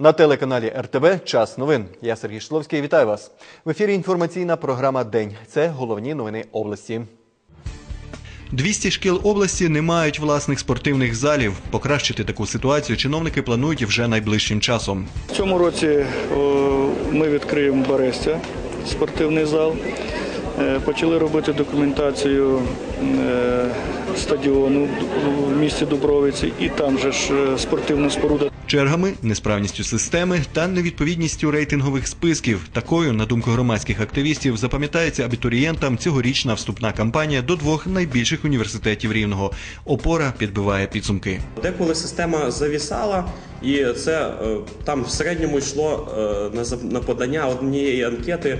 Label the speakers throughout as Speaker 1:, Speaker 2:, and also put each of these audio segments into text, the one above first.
Speaker 1: На телеканалі РТВ Час новин. Я Сергій Шловський. Вітаю вас. В ефірі інформаційна програма День. Це головні новини області. 200 шкіл області не мають власних спортивних залів. Покращити таку ситуацію чиновники планують вже найближчим часом.
Speaker 2: В цьому році ми відкриємо Берестя спортивний зал. Е, Почали робити документацію е, стадіону в місті Дубровиці і там же ж е, спортивна споруда.
Speaker 1: Чергами, несправністю системи та невідповідністю рейтингових списків. Такою, на думку громадських активістів, запам'ятається абітурієнтам цьогорічна вступна кампанія до двох найбільших університетів рівного. Опора підбиває підсумки.
Speaker 3: Деколи система завісала, і це е, там в середньому йшло е, на подання однієї анкети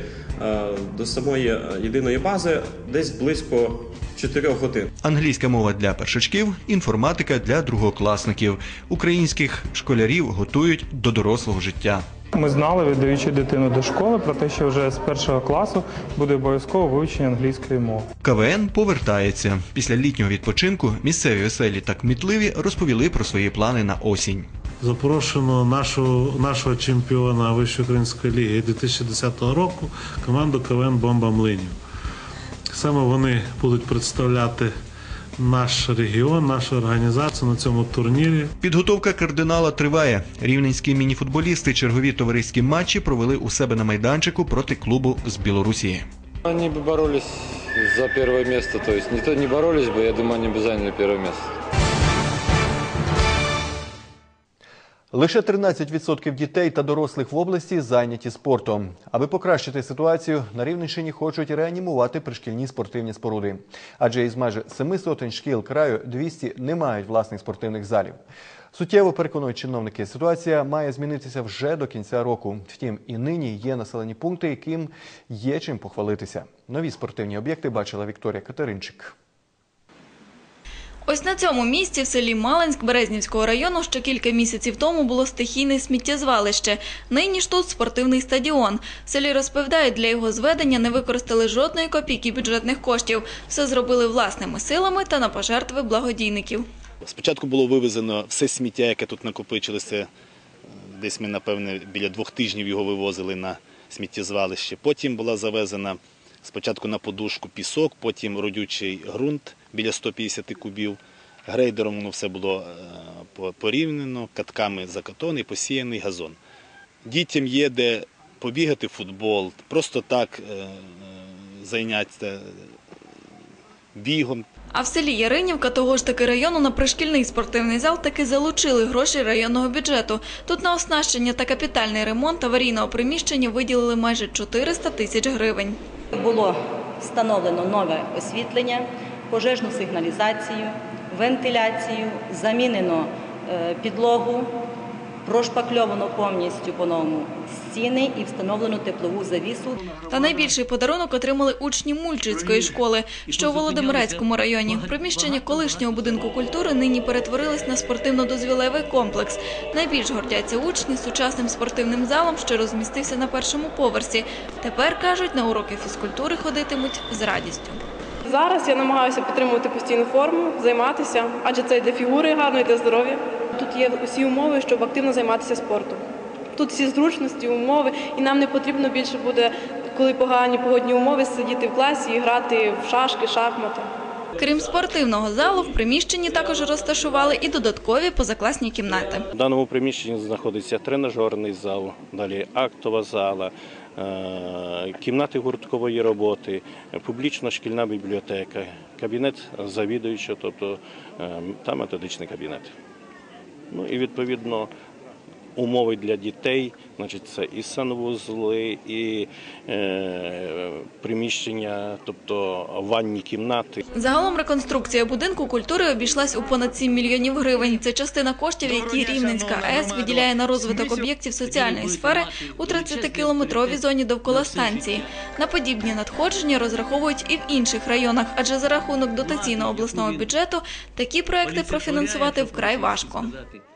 Speaker 3: до самої е, єдиної бази десь близько 4 годин.
Speaker 1: Англійська мова для першачків, інформатика для другокласників. Українських школярів готують до дорослого життя.
Speaker 4: Ми знали, віддаючи дитину до школи, про те, що вже з першого класу буде обов'язково вивчення англійської мови.
Speaker 1: КВН повертається. Після літнього відпочинку місцеві веселі та кмітливі розповіли про свої плани на осінь
Speaker 5: Запрошено нашого, нашого чемпіона Вищої української ліги 2010 року команду КВН Бомба Млинів. Саме вони будуть представляти наш регіон, нашу організацію на цьому турнірі.
Speaker 1: Підготовка кардинала триває. Рівненські мініфутболісти чергові товариські матчі провели у себе на майданчику проти клубу з Білорусі.
Speaker 6: Они бы боролись за первое место, то есть не то не боролись бы, я думаю, они бы заняли первое место.
Speaker 1: Лише 13% дітей та дорослих в області зайняті спортом. Аби покращити ситуацію, на Рівненщині хочуть реанімувати пришкільні спортивні споруди. Адже із майже семи сотень шкіл краю 200 не мають власних спортивних залів. Суттєво переконують чиновники, ситуація має змінитися вже до кінця року. Втім, і нині є населені пункти, яким є чим похвалитися. Нові спортивні об'єкти бачила Вікторія Катеринчик.
Speaker 7: Ось на цьому місці в селі Малинськ Березнівського району ще кілька місяців тому було стихійне сміттєзвалище. Нині ж тут спортивний стадіон. В селі розповідають, для його зведення не використали жодної копійки бюджетних коштів. Все зробили власними силами та на пожертви благодійників.
Speaker 8: Спочатку було вивезено все сміття, яке тут накопичилося. Десь ми, напевне, біля двох тижнів його вивозили на сміттєзвалище. Потім була завезена спочатку на подушку пісок, потім родючий ґрунт біля 150 кубів. Грейдером воно все було е, по- порівняно, катками закатоний, посіяний газон. Дітям є де побігати в футбол, просто так е, зайнятися бігом,
Speaker 7: А в селі Яринівка того ж таки району на пришкільний спортивний зал таки залучили гроші районного бюджету. Тут на оснащення та капітальний ремонт аварійного приміщення виділили майже 400 тисяч гривень.
Speaker 9: Було встановлено нове освітлення, пожежну сигналізацію, вентиляцію, замінено е, підлогу, прошпакльовано повністю по-новому стіни і встановлено теплову завісу.
Speaker 7: Та найбільший подарунок отримали учні Мульчицької школи, що у Володимирецькому районі. Приміщення колишнього будинку культури нині перетворилось на спортивно-дозвілевий комплекс. Найбільш гордяться учні сучасним спортивним залом, що розмістився на першому поверсі. Тепер кажуть, на уроки фізкультури ходитимуть з радістю.
Speaker 10: Зараз я намагаюся підтримувати постійну форму, займатися, адже це і для фігури гарно, і для здоров'я. Тут є усі умови, щоб активно займатися спортом. Тут всі зручності, умови, і нам не потрібно більше буде, коли погані погодні умови, сидіти в класі і грати в шашки, шахмати.
Speaker 7: Крім спортивного залу, в приміщенні також розташували і додаткові позакласні кімнати.
Speaker 11: В даному приміщенні знаходиться тренажерний зал, далі актова зала, кімнати гурткової роботи, публічна шкільна бібліотека, кабінет завідуючого, тобто е, та методичний кабінет. Ну і відповідно умови для дітей, значить, це і санвузли, і е, приміщення, тобто ванні кімнати.
Speaker 7: Загалом реконструкція будинку культури обійшлась у понад 7 мільйонів гривень. Це частина коштів, які Рівненська АЕС виділяє на розвиток об'єктів соціальної сфери у 30-кілометровій зоні довкола станції. На подібні надходження розраховують і в інших районах, адже за рахунок дотаційного обласного бюджету такі проекти профінансувати вкрай важко.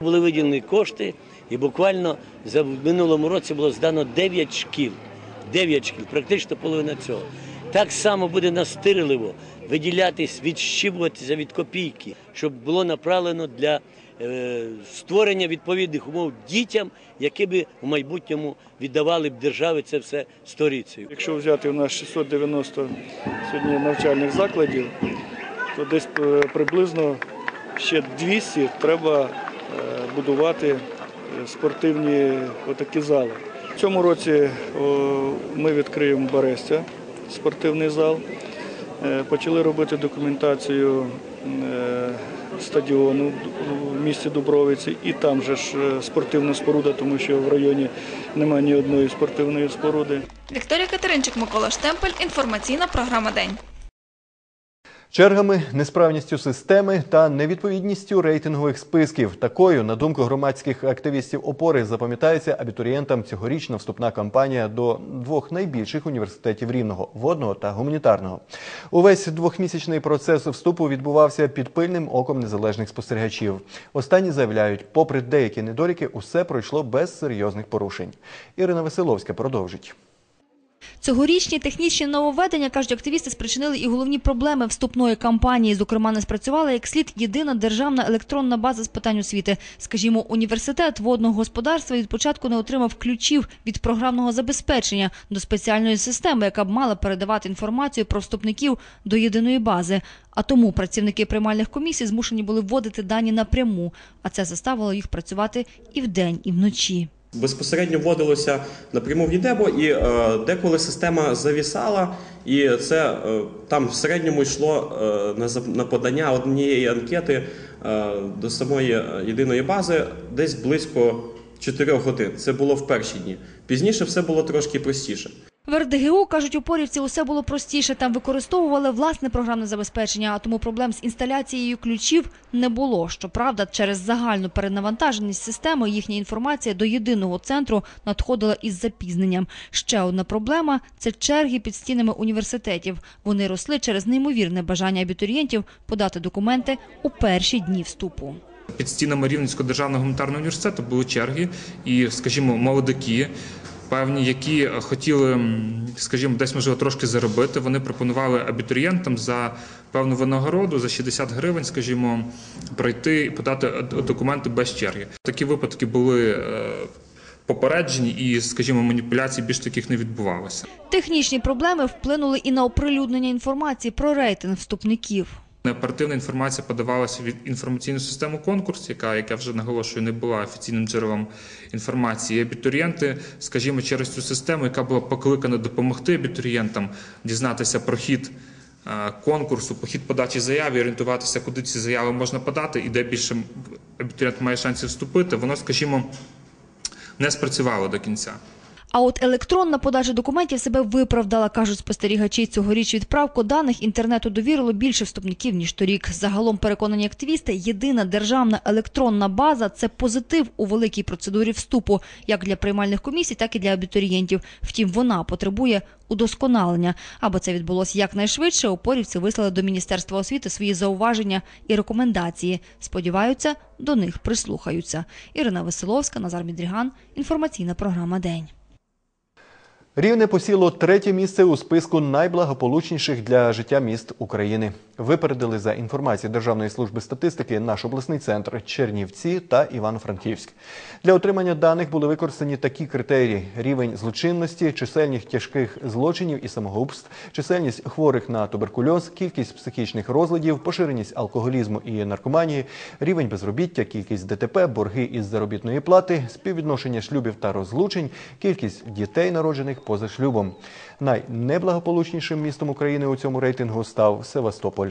Speaker 12: Були виділені кошти, і буквально за минулому році було здано 9 шкіл. 9 шкіл, практично половина цього. Так само буде на Стирливо. виділятись, відщипуватися від копійки, щоб було направлено для е, створення відповідних умов дітям, які би в майбутньому віддавали б державі це все сторицею.
Speaker 2: Якщо взяти у нас 690 сьогодні навчальних закладів, то десь е, приблизно ще 200 треба е, будувати спортивні отакі зали. В цьому році ми відкриємо Берестя, спортивний зал. Е, Почали робити документацію е, стадіону в місті Дубровиці, і там же ж е, спортивна споруда, тому що в районі немає ні одної спортивної споруди.
Speaker 7: Вікторія Катеринчик, Микола Штемпель. Інформаційна програма День.
Speaker 1: Чергами, несправністю системи та невідповідністю рейтингових списків. Такою, на думку громадських активістів опори, запам'ятається абітурієнтам цьогорічна вступна кампанія до двох найбільших університетів рівного водного та гуманітарного. Увесь двохмісячний процес вступу відбувався під пильним оком незалежних спостерігачів. Останні заявляють, попри деякі недоліки, усе пройшло без серйозних порушень. Ірина Веселовська продовжить.
Speaker 13: Цьогорічні технічні нововведення, кажуть активісти, спричинили і головні проблеми вступної кампанії. Зокрема, не спрацювала як слід єдина державна електронна база з питань освіти. Скажімо, університет водного господарства від початку не отримав ключів від програмного забезпечення до спеціальної системи, яка б мала передавати інформацію про вступників до єдиної бази. А тому працівники приймальних комісій змушені були вводити дані напряму, а це заставило їх працювати і вдень, і вночі.
Speaker 3: Безпосередньо вводилося напряму в ЄДЕБО, і е, деколи система завісала, і це е, там в середньому йшло е, на, на подання однієї анкети е, до самої е, єдиної бази десь близько 4 годин. Це було в перші дні. Пізніше все було трошки простіше.
Speaker 13: В РДГУ, кажуть, упорівці усе було простіше. Там використовували власне програмне забезпечення, а тому проблем з інсталяцією ключів не було. Щоправда, через загальну перенавантаженість системи їхня інформація до єдиного центру надходила із запізненням. Ще одна проблема – це черги під стінами університетів. Вони росли через неймовірне бажання абітурієнтів подати документи у перші дні вступу.
Speaker 14: Під стінами Рівненського державного гуманітарного університету були черги, і, скажімо, молодики, певні, які хотіли, скажімо, десь можливо трошки заробити. Вони пропонували абітурієнтам за певну винагороду, за 60 гривень, скажімо, пройти і подати е, документи без черги. Такі випадки були. е, Попереджені і, скажімо, маніпуляцій більш таких не відбувалося.
Speaker 13: Технічні проблеми вплинули і на оприлюднення інформації про рейтинг вступників.
Speaker 14: Оперативна інформація подавалася від інформаційну систему конкурс, яка, як я вже наголошую, не була офіційним джерелом інформації. Абітурієнти, скажімо, через цю систему, яка була покликана допомогти абітурієнтам дізнатися про хід е, конкурсу, по хід подачі заяв орієнтуватися, куди ці заяви можна подати, і де більше абітурієнт має шансів вступити, воно, скажімо, не спрацювало до кінця.
Speaker 13: А от електронна подача документів себе виправдала, кажуть спостерігачі. Цьогоріч відправку даних інтернету довірило більше вступників, ніж торік. Загалом переконані активісти, єдина державна електронна база – це позитив у великій процедурі вступу, як для приймальних комісій, так і для абітурієнтів. Втім, вона потребує удосконалення. Аби це відбулося якнайшвидше, опорівці вислали до Міністерства освіти свої зауваження і рекомендації. Сподіваються, до них прислухаються. Ірина Веселовська, Назар Мідріган. Інформаційна програма «День».
Speaker 1: Рівне посіло третє місце у списку найблагополучніших для життя міст України. Випередили за інформацією Державної служби статистики наш обласний центр Чернівці та Івано-Франківськ. Для отримання даних були використані такі критерії: рівень злочинності, чисельність тяжких злочинів і самогубств, чисельність хворих на туберкульоз, кількість психічних розладів, поширеність алкоголізму і наркоманії, рівень безробіття, кількість ДТП, борги із заробітної плати, співвідношення шлюбів та розлучень, кількість дітей, народжених поза шлюбом. Найнеблагополучнішим містом України у цьому рейтингу став Севастополь.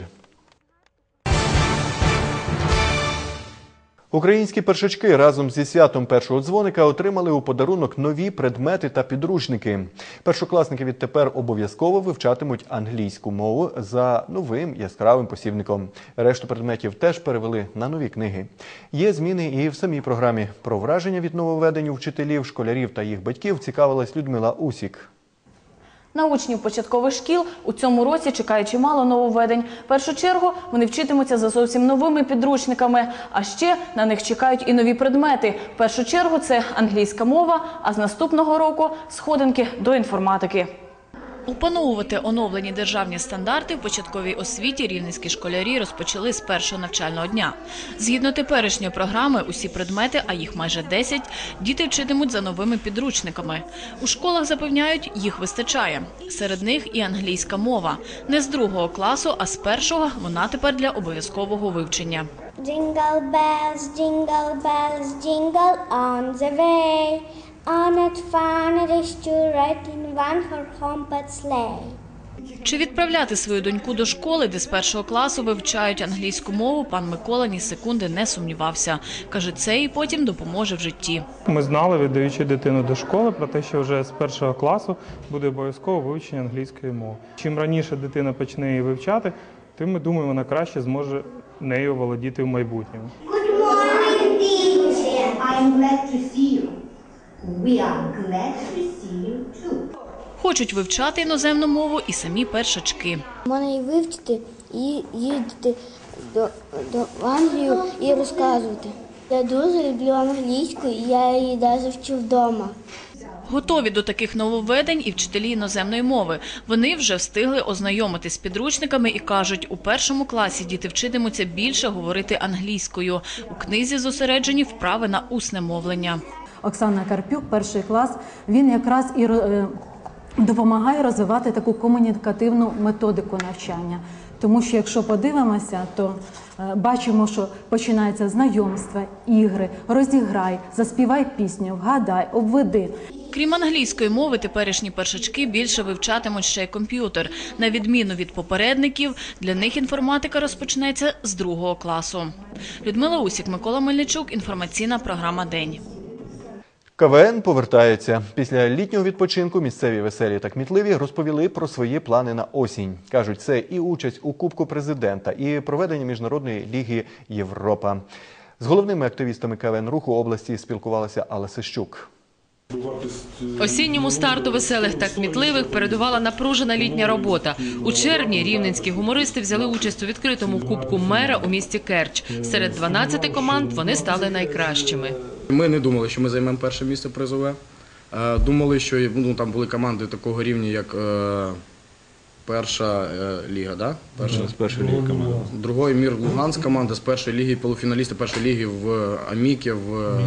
Speaker 1: Українські першачки разом зі святом першого дзвоника отримали у подарунок нові предмети та підручники. Першокласники відтепер обов'язково вивчатимуть англійську мову за новим яскравим посібником. Решту предметів теж перевели на нові книги. Є зміни і в самій програмі. Про враження від нововведень у вчителів, школярів та їх батьків цікавилась Людмила Усік.
Speaker 15: На учнів початкових шкіл у цьому році чекає чимало нововведень. В першу чергу вони вчитимуться за зовсім новими підручниками, а ще на них чекають і нові предмети. В першу чергу це англійська мова, а з наступного року сходинки до інформатики.
Speaker 16: Опановувати оновлені державні стандарти в початковій освіті рівненські школярі розпочали з першого навчального дня. Згідно теперішньої програми, усі предмети, а їх майже 10, діти вчитимуть за новими підручниками. У школах запевняють, їх вистачає. Серед них і англійська мова. Не з другого класу, а з першого вона тепер для обов'язкового вивчення.
Speaker 17: Jingle bells, jingle bells, jingle on the way. In one horse open sleigh.
Speaker 16: Чи відправляти свою доньку до школи, де з першого класу вивчають англійську мову, пан Микола ні секунди не сумнівався. Каже, це їй потім допоможе в житті.
Speaker 4: Ми знали, віддаючи дитину до школи, про те, що вже з першого класу буде обов'язково вивчення англійської мови. Чим раніше дитина почне її вивчати, тим ми думаємо, вона краще зможе нею володіти в майбутньому.
Speaker 18: Good morning, teacher. I'm glad to see you. We are glad to see you too.
Speaker 16: Хочуть вивчати іноземну мову і самі першачки.
Speaker 17: Можна її вивчити і їздити до, до Англію і розказувати. Я дуже люблю англійську, і я її навіть вчу вдома.
Speaker 16: Готові до таких нововведень і вчителі іноземної мови. Вони вже встигли ознайомитись з підручниками і кажуть, у першому класі діти вчитимуться більше говорити англійською. У книзі зосереджені вправи на усне мовлення.
Speaker 19: Оксана Карпюк, перший клас, він якраз і е, допомагає розвивати таку комунікативну методику навчання. Тому що якщо подивимося, то е, бачимо, що починається знайомства, ігри, розіграй, заспівай пісню, вгадай, обведи.
Speaker 16: Крім англійської мови, теперішні першачки більше вивчатимуть ще й комп'ютер. На відміну від попередників, для них інформатика розпочнеться з другого класу. Людмила Усік, Микола Мельничук. Інформаційна програма День.
Speaker 1: КВН повертається. Після літнього відпочинку місцеві веселі та кмітливі розповіли про свої плани на осінь. Кажуть, це і участь у Кубку президента, і проведення міжнародної ліги Європа. З головними активістами КВН руху області спілкувалася Алла Сищук.
Speaker 20: Осінньому старту веселих та кмітливих передувала напружена літня робота. У червні рівненські гумористи взяли участь у відкритому кубку мера у місті Керч. Серед 12 команд вони стали найкращими.
Speaker 21: Ми не думали, що ми займемо перше місце призове. Е, Думали, що ну, там були команди такого рівня, як е, перша е, ліга, да? Перша,
Speaker 22: з першої ліги команда.
Speaker 21: Другої мір Луганськ команда з першої ліги, полуфіналісти першої ліги в Амікі, в,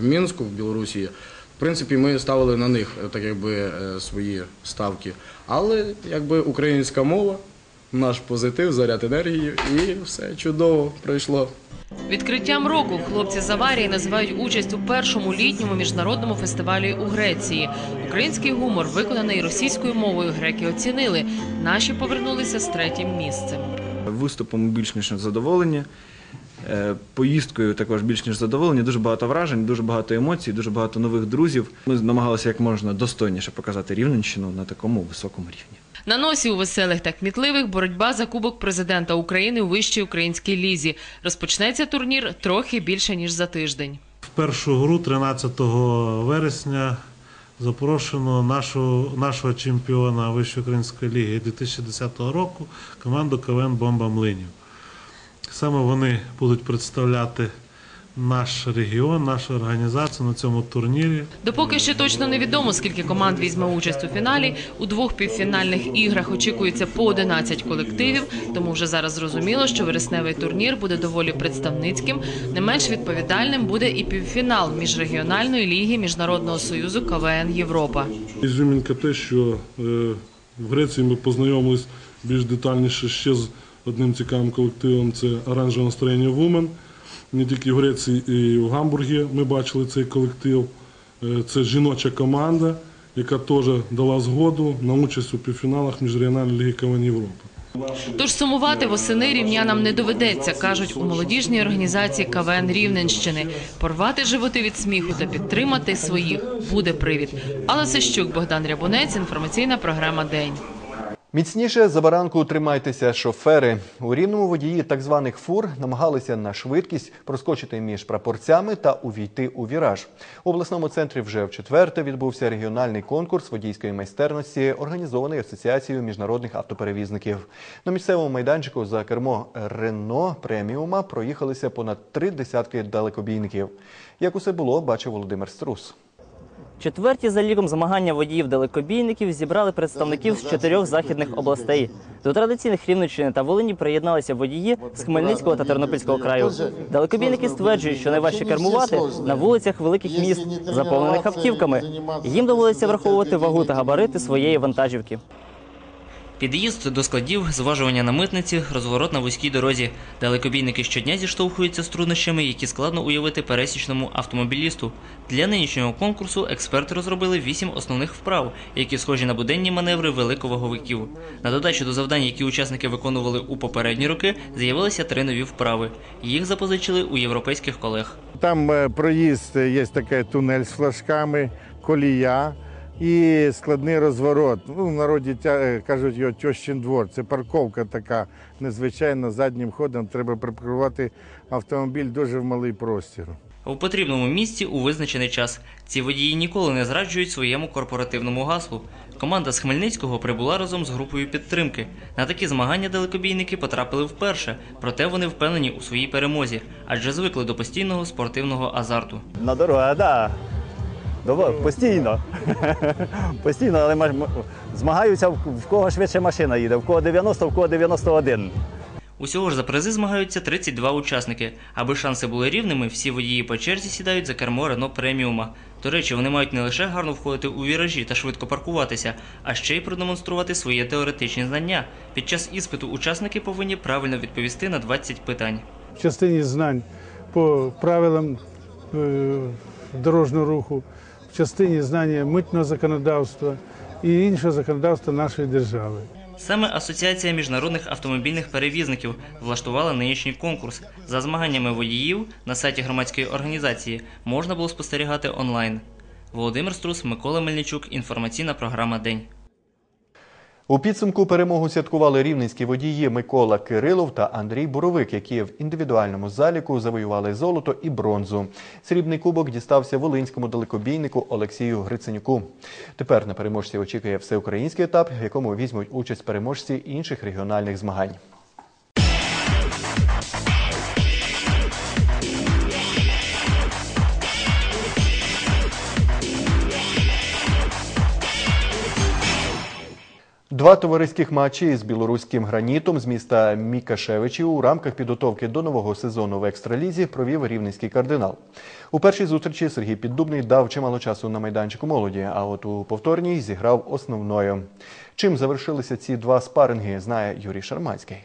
Speaker 21: в Мінську, в Білорусі. В принципі, ми ставили на них е, так якби е, свої ставки. Але якби українська мова, наш позитив, заряд енергії і все чудово пройшло.
Speaker 20: Відкриттям року хлопці з аварії називають участь у першому літньому міжнародному фестивалі у Греції. Український гумор, виконаний російською мовою, греки оцінили. Наші повернулися з третім місцем.
Speaker 22: Виступом більш ніж задоволені. Е, Поїздкою також більш ніж задоволені. Дуже багато вражень, дуже багато емоцій, дуже багато нових друзів. Ми намагалися як можна достойніше показати Рівненщину на такому високому рівні.
Speaker 20: На носі у веселих та кмітливих боротьба за кубок президента України у вищій українській лізі. Розпочнеться турнір трохи більше ніж за тиждень.
Speaker 5: В першу гру 13 вересня запрошено нашого, нашого чемпіона Вищої української ліги 2010 року команду КВН Бомба Млинів. Саме вони будуть представляти наш регіон, нашу організацію на цьому турнірі.
Speaker 20: Допоки ще точно невідомо, скільки команд візьме участь у фіналі. У двох півфінальних іграх очікується по 11 колективів. Тому вже зараз зрозуміло, що вересневий турнір буде доволі представницьким. Не менш відповідальним буде і півфінал міжрегіональної ліги Міжнародного союзу КВН Європа.
Speaker 23: Ізюмінка те, що е, в Греції ми познайомились більш детальніше ще з одним цікавим колективом. Це оранжеве настроєння Вумен. Не тільки в Греції і в Гамбургі ми бачили цей колектив. Е, Це жіноча команда, яка теж дала згоду на участь у півфіналах міжрегіональної ліги КВН Європи.
Speaker 20: Тож сумувати восени рівнянам не доведеться, кажуть у молодіжній організації КВН Рівненщини. Порвати животи від сміху та підтримати своїх буде привід. Алла Сищук, Богдан Рябунець, інформаційна програма День.
Speaker 1: Міцніше за баранку тримайтеся шофери. У рівному водії так званих фур намагалися на швидкість проскочити між прапорцями та увійти у віраж. У обласному центрі вже в четверте відбувся регіональний конкурс водійської майстерності, організований асоціацією міжнародних автоперевізників. На місцевому майданчику за кермо Рено преміума проїхалися понад три десятки далекобійників. Як усе було, бачив Володимир Струс.
Speaker 24: Четверті за ліком змагання водіїв-далекобійників зібрали представників з чотирьох західних областей. До традиційних Рівненщини та Волині приєдналися водії з Хмельницького та Тернопільського краю. Далекобійники стверджують, що найважче кермувати на вулицях великих міст, заповнених автівками. Їм доводиться враховувати вагу та габарити своєї вантажівки. Під'їзд до складів, зважування на митниці, розворот на вузькій дорозі. Далекобійники щодня зіштовхуються з труднощами, які складно уявити пересічному автомобілісту. Для нинішнього конкурсу експерти розробили вісім основних вправ, які схожі на буденні маневри великоваговиків. На додачу до завдань, які учасники виконували у попередні роки, з'явилися три нові вправи. Їх запозичили у європейських колег.
Speaker 25: Там е, проїзд, е, є такий тунель з флажками, колія і складний розворот. Ну, в народі е, кажуть його тьощин двор. Це парковка така незвичайна заднім ходом. Треба припаркувати автомобіль дуже в малий простір.
Speaker 24: У потрібному місці у визначений час. Ці водії ніколи не зраджують своєму корпоративному гаслу. Команда з Хмельницького прибула разом з групою підтримки. На такі змагання далекобійники потрапили вперше, проте вони впевнені у своїй перемозі, адже звикли до постійного спортивного азарту.
Speaker 26: На дорогах, так. Да. Постійно. Постійно, але ма- м- змагаються, в в кого швидше машина їде, в кого 90, в кого 91.
Speaker 24: Усього ж за призи змагаються 32 учасники. Аби шанси були рівними, всі водії по черзі сідають за кермо Рено преміума. До речі, вони мають не лише гарно входити у віражі та швидко паркуватися, а ще й продемонструвати свої теоретичні знання. Під час іспиту учасники повинні правильно відповісти на 20 питань.
Speaker 27: в частині знань по правилам е, дорожнього руху, частині знання митного законодавства і іншого законодавства нашої держави.
Speaker 24: Саме Асоціація міжнародних автомобільних перевізників влаштувала нинішній конкурс. За змаганнями водіїв на сайті громадської організації можна було спостерігати онлайн. Володимир Струс, Микола Мельничук. Інформаційна програма День.
Speaker 1: У підсумку перемогу святкували рівненські водії Микола Кирилов та Андрій Буровик, які в індивідуальному заліку завоювали золото і бронзу. Срібний кубок дістався волинському далекобійнику Олексію Гриценюку. Тепер на переможців очікує всеукраїнський етап, в якому візьмуть участь переможці інших регіональних змагань. Два товариських матчі з білоруським гранітом з міста Мікашевичів у рамках підготовки до нового сезону в екстралізі провів рівненський кардинал. У першій зустрічі Сергій Піддубний дав чимало часу на майданчику молоді, а от у повторній зіграв основною. Чим завершилися ці два спаринги, знає Юрій Шарманський.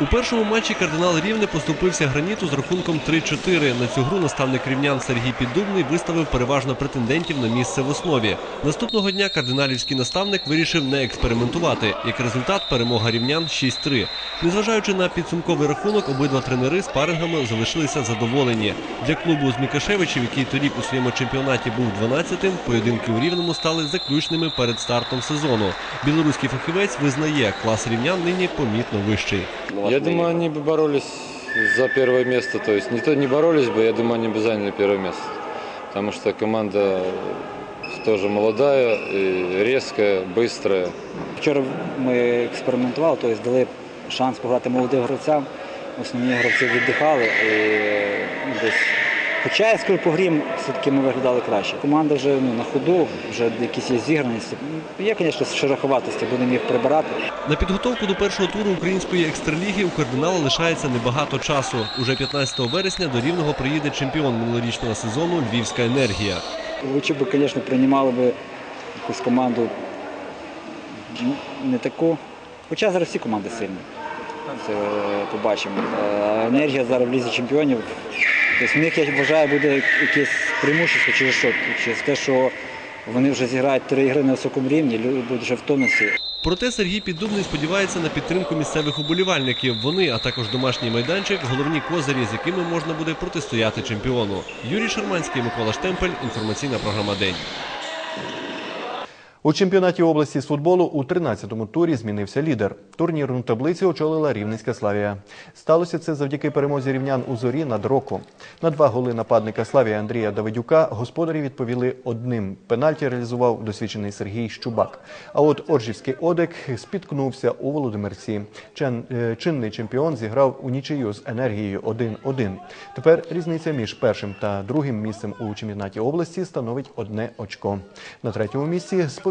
Speaker 28: У першому матчі кардинал Рівне поступився граніту з рахунком 3-4. На цю гру наставник рівнян Сергій Піддубний виставив переважно претендентів на місце в основі. Наступного дня кардиналівський наставник вирішив не експериментувати. Як результат, перемога рівнян 6-3. Незважаючи на підсумковий рахунок, обидва тренери з парингами залишилися задоволені. Для клубу з Мікашевичів, який торік у своєму чемпіонаті був 12-тим, поєдинки у рівному стали заключними перед стартом сезону. Білоруський фахівець визнає, клас рівнян нині помітно вищий
Speaker 29: Я думаю, они бы боролись за первое место. То есть не то не боролись бы, я думаю, они бы заняли первое место. Потому что команда тоже молодая, и резкая, быстрая.
Speaker 30: Вчора ми експериментували, тобто дали шанс пограти молодим гравцям. Основні гравці віддихали. І, ну, десь. Хоча я скажу, по грі все-таки ми виглядали краще. Команда вже ну, на ходу, вже якісь є зіграності. Є, звісно, шероховатості, будемо їх прибирати.
Speaker 28: На підготовку до першого туру української екстраліги у кардинала лишається небагато часу. Уже 15 вересня до рівного приїде чемпіон минулорічного сезону Львівська енергія.
Speaker 30: Лучше б, звісно, приймали б якусь команду ну, не таку. Хоча зараз всі команди сильні. Це е, побачимо. Е, Енергія зараз в лізі чемпіонів. Тобто них, я вважаю, буде якесь преимущество через що? Через те, що вони вже зіграють три ігри на високому рівні, люди будуть вже в тонусі.
Speaker 28: Проте Сергій Піддубний сподівається на підтримку місцевих уболівальників. Вони, а також домашній майданчик, головні козирі, з якими можна буде протистояти чемпіону. Юрій Шерманський, Микола Штемпель. Інформаційна програма День.
Speaker 1: У чемпіонаті області з футболу у 13-му турі змінився лідер. Турнірну таблицю очолила Рівненська Славія. Сталося це завдяки перемозі рівнян у зорі над року. На два голи нападника Славія Андрія Давидюка господарі відповіли одним. Пенальті реалізував досвідчений Сергій Щубак. А от Оржівський Одек спіткнувся у Володимирці. Е, Чинний чемпіон зіграв у нічию з енергією 1-1. Тепер різниця між першим та другим місцем у чемпіонаті області становить одне очко. На третьому місці з